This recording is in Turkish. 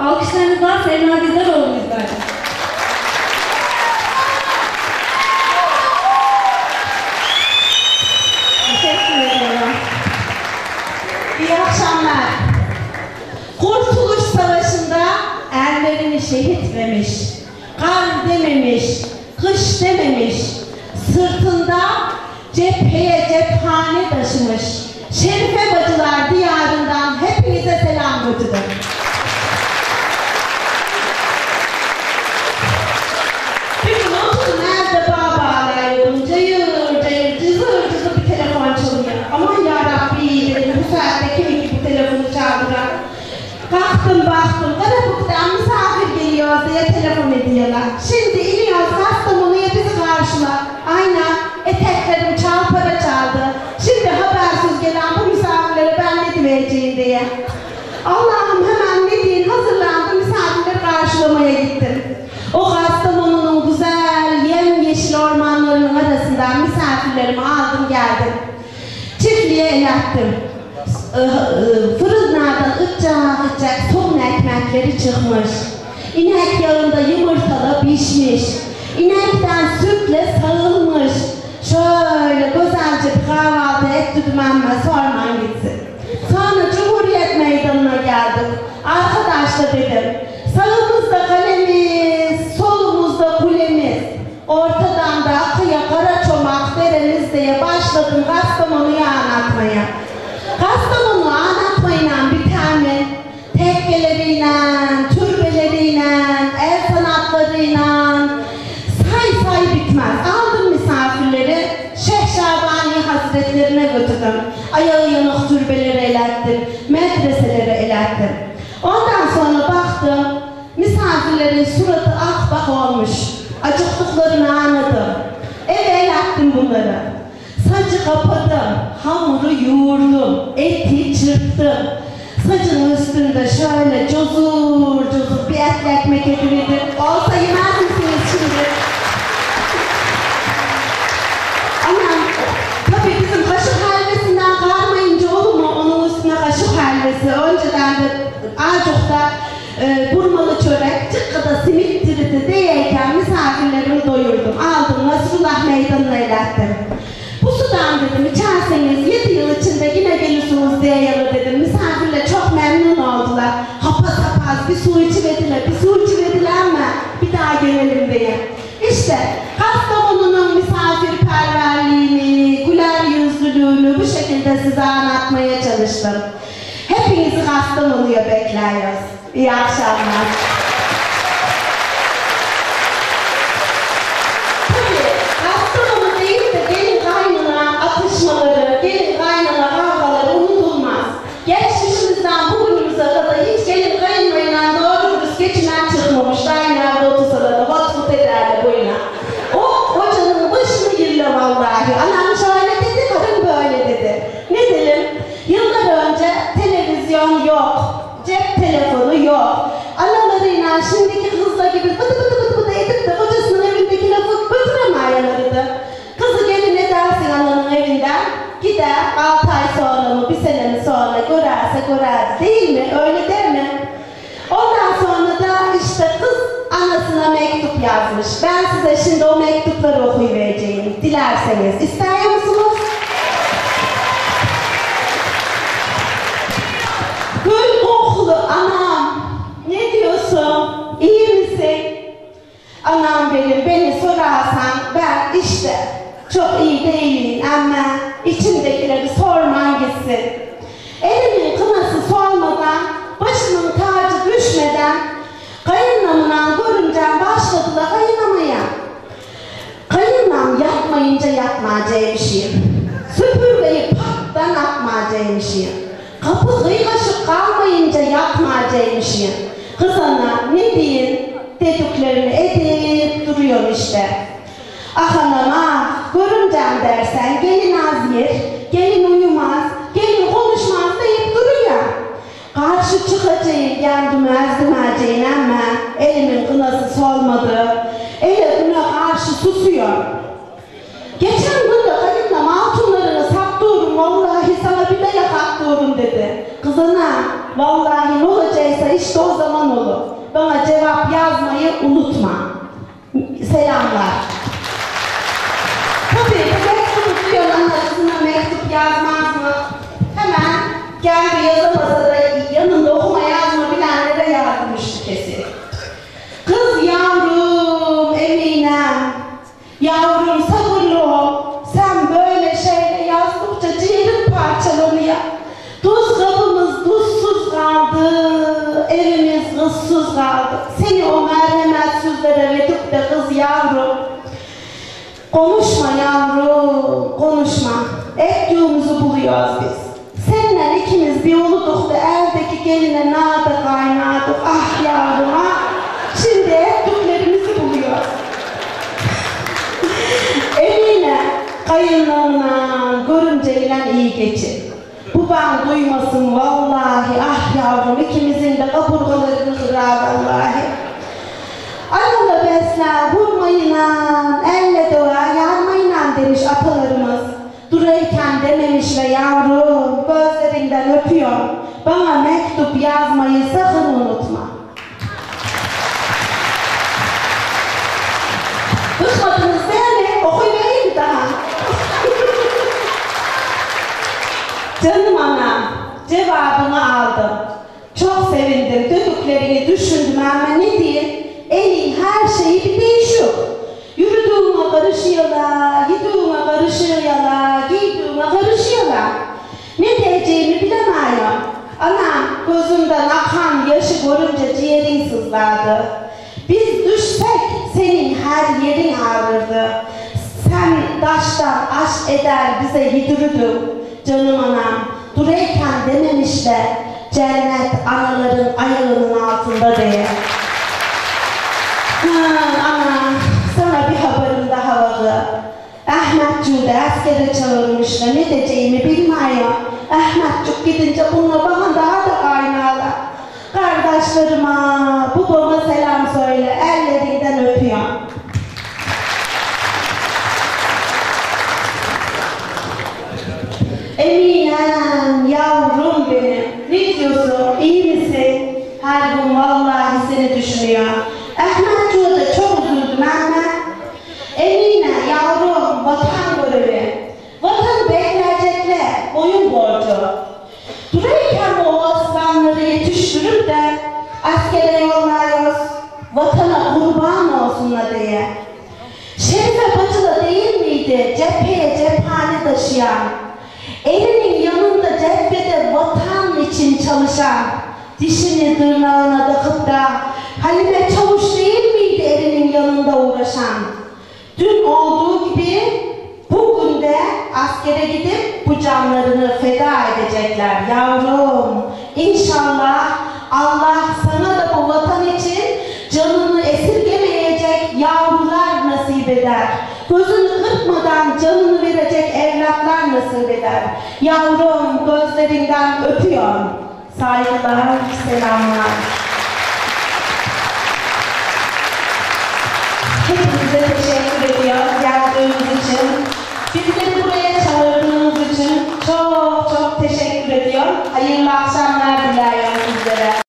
Alkışlarınızla Selma Dizaroğlu lütfen. Teşekkür. İyi akşamlar. Kurtuluş Savaşı'nda erlerini şehit vermiş, kar dememiş, kış dememiş, sırtında cepheye cephane taşımış. Şerife Bacılar diyarından hepinize selam götürün. Kalktım baktım Karabuk'tan misafir geliyor diye telefon ediyorlar. Şimdi iniyoruz Kastamonu'ya bizi karşılar. Aynen eteklerim çalpara çaldı. Şimdi habersiz gelen bu misafirlere ben ne diyeceğim diye. Allah'ım hemen ne diyeyim hazırlandım misafirleri karşılamaya gittim. O Kastamonu'nun güzel yemyeşil ormanlarının arasından misafirlerimi aldım geldim. Çiftliğe el attım. Ee, e, Fırınlardan ıcak ıcak son ekmekleri çıkmış. İnek yağında yumurtalı pişmiş. İnekten sütle sağılmış. Şöyle güzelce bir kahvaltı ettim ama sormayın gitsin. Sonra Cumhuriyet Meydanı'na geldik. Arkadaşlar dedim. Sağımızda kalemiz, solumuzda kulemiz. Ortadan da akıya kara çomak deremiz diye başladım Kastamonu'yu anlatmaya. Kastamonu tane tekkeleriyle, türbeleriyle, el sanatlarıyla say say bitmez. Aldım misafirleri Şeyh Şabani Hazretlerine götürdüm. Ayağı yanık türbeleri elettim, medreseleri elettim. Ondan sonra baktım, misafirlerin suratı akbak olmuş. Acıktıklarını anladım. Eve elettim bunları. Sacı kapadım, hamuru yoğurdum, eti üstünde şöyle cozur cozur bir etli ekmek ediverdim. Olsa yemez misiniz şimdi? Anam, tabii bizim kaşık helvesinden kalmayınca olur mu? Onun üstüne kaşık helvesi. Önceden de Acuk'ta e, burmalı çörek, çıkkıda simit diridi diyeyken misafirlerimi doyurdum. Aldım, Nasrullah meydanına ilettim. Sudan dedim içerseniz 7 yıl içinde yine gelirsiniz diye yalı dedim. Misafirler çok memnun oldular. Hapaz hapaz bir su içiverdiler, bir su içiverdiler ama bir daha gelelim diye. İşte Kastamonu'nun misafirperverliğini, güler yüzlülüğünü bu şekilde size anlatmaya çalıştım. Hepinizi Kastamonu'ya bekliyoruz. İyi akşamlar. como está şimdi o mektupları okuyuvereceğim. Dilerseniz. İster musunuz? Gül kokulu anam. Ne diyorsun? İyi misin? Anam benim beni sorarsan ben işte çok iyi değilim ama içimdekileri sorman gitsin. Elimin kınası solmadan, başımın tacı düşmeden kayınlamından görümcem başladılar kayınlamaya. Kayınlam yapmayınca yapmayacağımışım. Süpürgeyi pattan atmayacağımışım. Kapı kıykaşık kalmayınca yapmayacağımışım. Kız ana ne diyeyim dediklerini edip duruyor işte. Ah anam ah, görümcem dersen gelin az yer, gelin uyumaz, gelin konuşmaz deyip duruyor. Karşı çıkacağım, kendime ezdirmeyeceğim ama elimin kınası solmadı. Ele buna karşı susuyor. Sana bir Vallahi ne olacaksa işte o zaman olur. Bana cevap yazmayı unutma. Selamlar. Tabii bu mektup diyor anasına mektup yazmaz mı? Hemen kendi yazamasa da yanında okuma Konuşma yavrum, konuşma. Ektiğimizi buluyoruz biz. Seninle ikimiz bir oluduk da eldeki geline nada kaynadık. Ah yavrum ah. Şimdi ektiklerimizi buluyoruz. Emine kayınlarına görümceyle iyi geçin. Bu ben duymasın vallahi ah yavrum ikimizin de kaburgalarını kırar vallahi. Ayağla besler, vurmayla, elle doğa, yarmayla demiş atalarımız. Durayken dememiş ve yavrum gözlerinden öpüyor. Bana mektup yazmayı sakın unutma. Bıkmadınız değil mi? Okuyayım mı daha? Canım anam, cevabını aldım. Çok sevindim, dediklerini düşündüm ama ne diyeyim? Elin her şeyi bir değişiyor. Yürüdüğüme karışıyorlar, yediğime karışıyorlar, giydiğime karışıyorlar. Ne diyeceğimi bilemiyorum. Anam gözümden akan yaşı görünce ciğerin sızlardı. Senin her yerin ağrırdı. Sen taştan aş eder bize yedirdin. Canım anam, durayken dememişler cennet anaların ayağının altında diye. Ha, anam, sana bir haberim daha vardı. Ahmetciği de askere çağırmışlar. Ne diyeceğimi bilmiyorum. Ahmetcik gidince bununla bana daha da kaynarlar. Kardeşlerime, babama selam söyle. Ellerinden öpüyorum. Eminem, yavrum benim. Ne diyorsun? İyi misin? Her gün vallahi seni düşünüyor. Ahmetciği de çok üzüldüm ama. Emine, yavrum, vatan görevi. Vatan bekleyecekler, boyun borcu. Dururken o aslanları yetiştirip de askere yollarız. Vatana kurban olsunlar diye. Şerife bacıda değil miydi cepheye cephane taşıyan? Elinin yanında cephede vatan için çalışan, dişini tırnağına takıp da Halime Çavuş değil miydi elinin yanında uğraşan? Dün olduğu gibi bugün de askere gidip bu canlarını feda edecekler yavrum. İnşallah Allah eder. Gözünü kırpmadan canını verecek evlatlar nasip eder. Yavrum gözlerinden öpüyorum. Saygılar, selamlar. Hepinize teşekkür ediyorum geldiğiniz için. Bizleri buraya çağırdığınız için çok çok teşekkür ediyorum. Hayırlı akşamlar diliyorum sizlere.